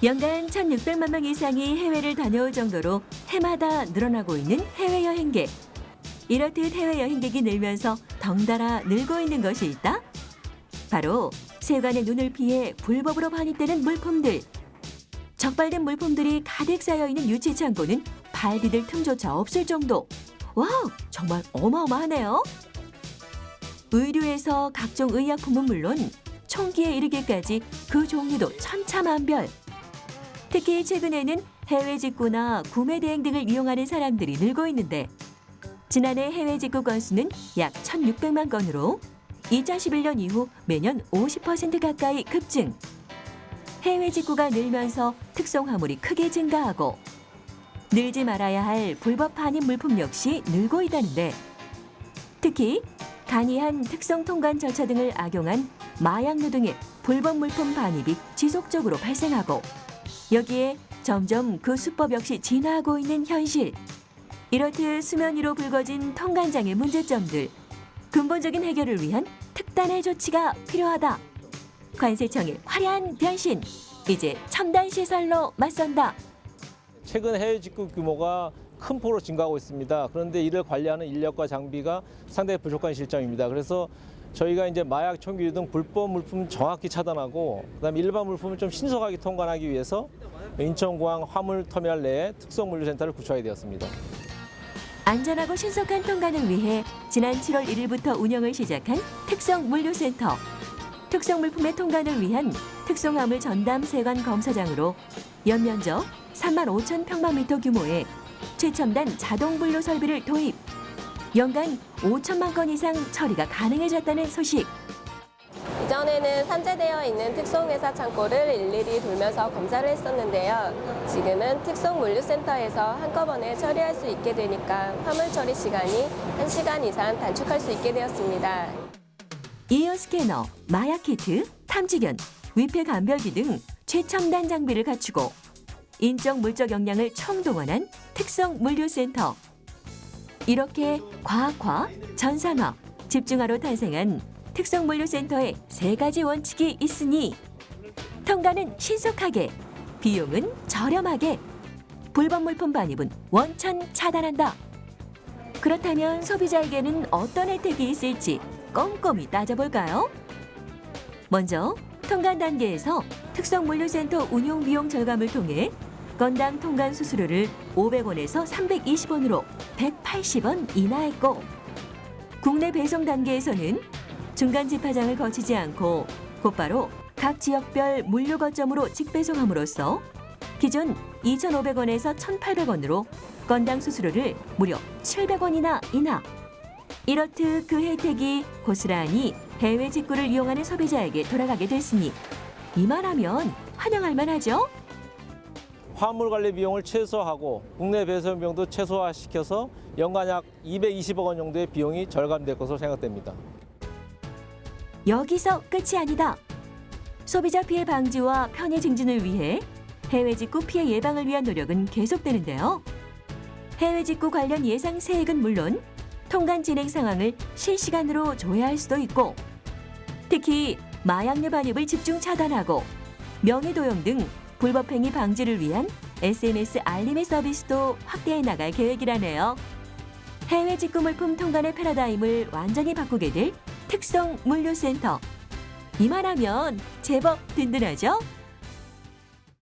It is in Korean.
연간 1,600만 명 이상이 해외를 다녀올 정도로 해마다 늘어나고 있는 해외 여행객. 이렇듯 해외 여행객이 늘면서 덩달아 늘고 있는 것이 있다. 바로 세관의 눈을 피해 불법으로 반입되는 물품들. 적발된 물품들이 가득 쌓여 있는 유치 창고는 발 디딜 틈조차 없을 정도. 와우, 정말 어마어마하네요. 의류에서 각종 의약품은 물론 총기에 이르기까지 그 종류도 천차만별. 특히 최근에는 해외 직구나 구매 대행 등을 이용하는 사람들이 늘고 있는데 지난해 해외 직구 건수는 약 1,600만 건으로 2011년 이후 매년 50% 가까이 급증. 해외 직구가 늘면서 특성 화물이 크게 증가하고 늘지 말아야 할 불법 반입 물품 역시 늘고 있다는데 특히 간이한 특성 통관 절차 등을 악용한 마약류 등의 불법 물품 반입이 지속적으로 발생하고 여기에 점점 그 수법 역시 진화하고 있는 현실. 이렇듯 수면 위로 불거진 통관장의 문제점들. 근본적인 해결을 위한 특단의 조치가 필요하다. 관세청의 화려한 변신. 이제 첨단 시설로 맞선다. 최근 해외 직구 규모가 큰 폭으로 증가하고 있습니다. 그런데 이를 관리하는 인력과 장비가 상당히 부족한 실정입니다. 그래서 저희가 이제 마약, 총기 등 불법 물품 정확히 차단하고 그다음에 일반 물품을 좀 신속하게 통관하기 위해서 인천공항 화물터미널 내에 특성물류센터를 구축하게 되었습니다. 안전하고 신속한 통관을 위해 지난 7월 1일부터 운영을 시작한 특성 물류센터. 특성 물품의 통관을 위한 특성화물 전담 세관 검사장으로 연면적 3만 5천 평방미터 규모의 최첨단 자동 분류 설비를 도입. 연간 5천만 건 이상 처리가 가능해졌다는 소식. 이전에는 산재되어 있는 특송회사 창고를 일일이 돌면서 검사를 했었는데요. 지금은 특송물류센터에서 한꺼번에 처리할 수 있게 되니까 화물 처리 시간이 1시간 이상 단축할 수 있게 되었습니다. 이어 스캐너, 마약 키트, 탐지견, 위패 감별기 등 최첨단 장비를 갖추고 인적 물적 역량을 총동원한 특성 물류센터. 이렇게 과학화, 전산화, 집중화로 탄생한 특성 물류센터의 세 가지 원칙이 있으니 통과는 신속하게, 비용은 저렴하게, 불법 물품 반입은 원천 차단한다. 그렇다면 소비자에게는 어떤 혜택이 있을지 꼼꼼히 따져볼까요? 먼저 통관 단계에서 특성 물류센터 운용 비용 절감을 통해 건당 통관 수수료를 500원에서 320원으로 180원 인하했고 국내 배송 단계에서는 중간 집화장을 거치지 않고 곧바로 각 지역별 물류 거점으로 직배송함으로써 기존 2,500원에서 1,800원으로 건당 수수료를 무려 700원이나 인하. 이렇듯 그 혜택이 고스란히 해외 직구를 이용하는 소비자에게 돌아가게 됐으니 이만하면 환영할 만하죠? 화물 관리 비용을 최소화하고 국내 배송 비용도 최소화시켜서 연간 약 220억 원 정도의 비용이 절감될 것으로 생각됩니다. 여기서 끝이 아니다. 소비자 피해 방지와 편의 증진을 위해 해외 직구 피해 예방을 위한 노력은 계속되는데요. 해외 직구 관련 예상 세액은 물론 통관 진행 상황을 실시간으로 조회할 수도 있고 특히 마약류 반입을 집중 차단하고 명의 도용 등 불법 행위 방지를 위한 SNS 알림의 서비스도 확대해 나갈 계획이라네요. 해외 직구 물품 통관의 패러다임을 완전히 바꾸게 될 특성 물류센터. 이만하면 제법 든든하죠?